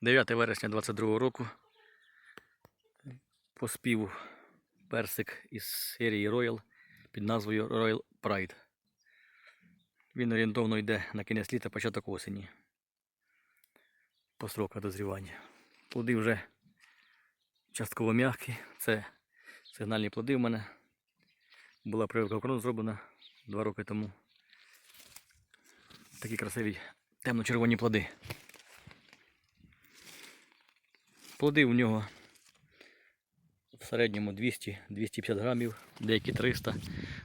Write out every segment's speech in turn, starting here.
9 вересня 22 року. Поспів персик із серії Royal під назвою Royal Pride. Він орієнтовно йде на кінець літа, початок осені. По сроках дозрівання. Плоди вже частково м'які. Це сигнальні плоди в мене. Була прививка крон зроблена два роки тому. Такі красиві темно-червоні плоди. Плоди у нього в середньому 200-250 грамів, деякі 300.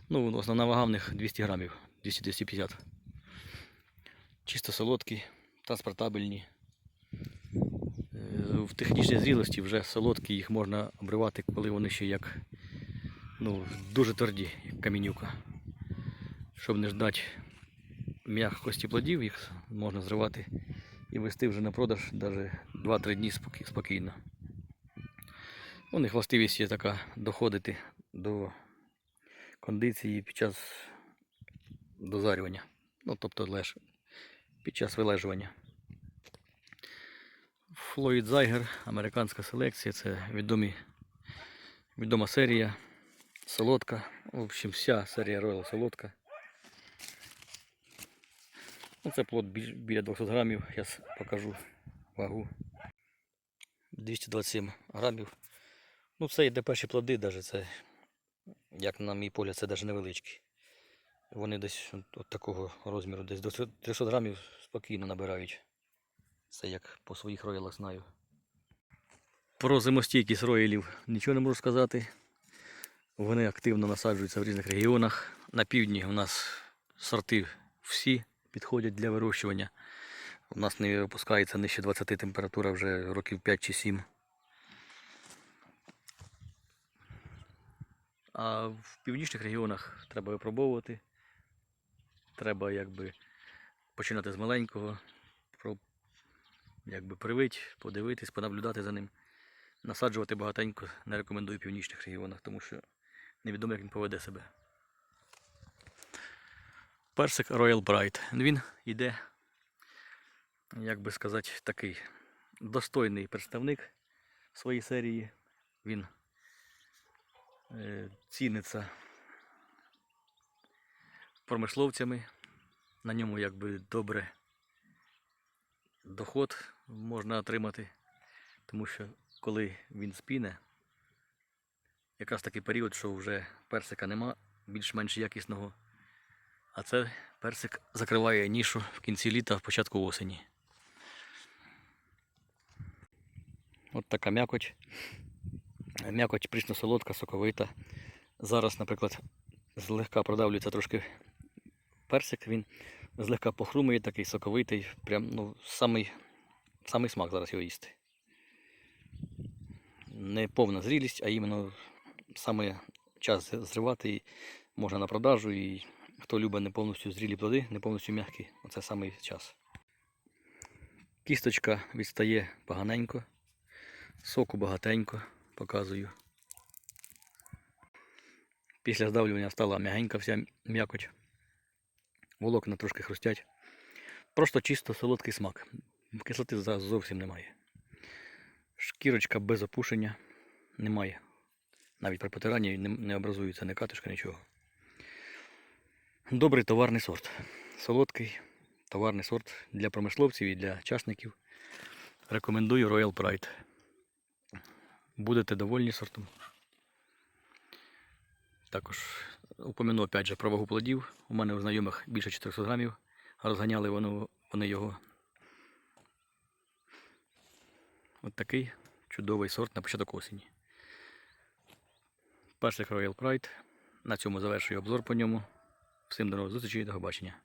Ну, основна вага в них 200 грамів, 200-250. Чисто солодкі, транспортабельні. Е, В технічній зрілості вже солодкі, їх можна обривати, коли вони ще як ну, дуже тверді, як камінюка. Щоб не ждати м'якості плодів, їх можна зривати і вести вже на продаж навіть 2-3 дні спокійно. У них властивість є така доходити до кондиції під час дозарювання. Ну, тобто леж, під час вилежування. Флойд Зайгер, американська селекція, це відомі, відома серія. Солодка. В общем, вся серія Royal солодка. Ну, це плод біля 200 грамів. Зараз покажу вагу. 227 грамів. Ну, це йде перші плоди, даже це, як на мій погляд, це навіть невеличкі. Вони десь от такого розміру, десь до 300 грамів спокійно набирають. Це як по своїх роялах знаю. Про зимостійкість роялів нічого не можу сказати. Вони активно насаджуються в різних регіонах. На півдні у нас сорти всі підходять для вирощування. У нас не опускається нижче 20 температура вже років 5 чи 7. А в північних регіонах треба випробовувати. Треба якби починати з маленького, якби привити, подивитись, понаблюдати за ним. Насаджувати багатенько не рекомендую в північних регіонах, тому що невідомо, як він поведе себе. Персик Royal Bright. Він йде, як би сказати, такий достойний представник своєї серії. Він е, ціниться промисловцями. На ньому якби добре доход можна отримати, тому що коли він спіне, якраз такий період, що вже персика нема більш-менш якісного. А це персик закриває нішу в кінці літа, в початку осені. От така м'якоть. М'якоть прісно солодка, соковита. Зараз, наприклад, злегка продавлюється трошки персик, він злегка похрумує, такий соковитий, прям ну, самий, самий смак зараз його їсти. Не повна зрілість, а іменно саме час зривати можна на продажу і хто любить не повністю зрілі плоди, не повністю м'які, оце самий час. Кісточка відстає поганенько, соку багатенько, показую. Після здавлювання стала м'ягенька вся м'якоть. Волокна трошки хрустять. Просто чисто солодкий смак. Кислоти зовсім немає. Шкірочка без опушення немає. Навіть при потиранні не, не образується ні катишка, нічого. Добрий товарний сорт. Солодкий товарний сорт для промисловців і для часників. Рекомендую Royal Pride. Будете довольні сортом. Також упомяну опять же про вагу плодів. У мене у знайомих більше 400 грамів. Розганяли вони, вони його. От такий чудовий сорт на початок осені. Перший Royal Pride. На цьому завершую обзор по ньому. Всім до нових зустрічей і до побачення.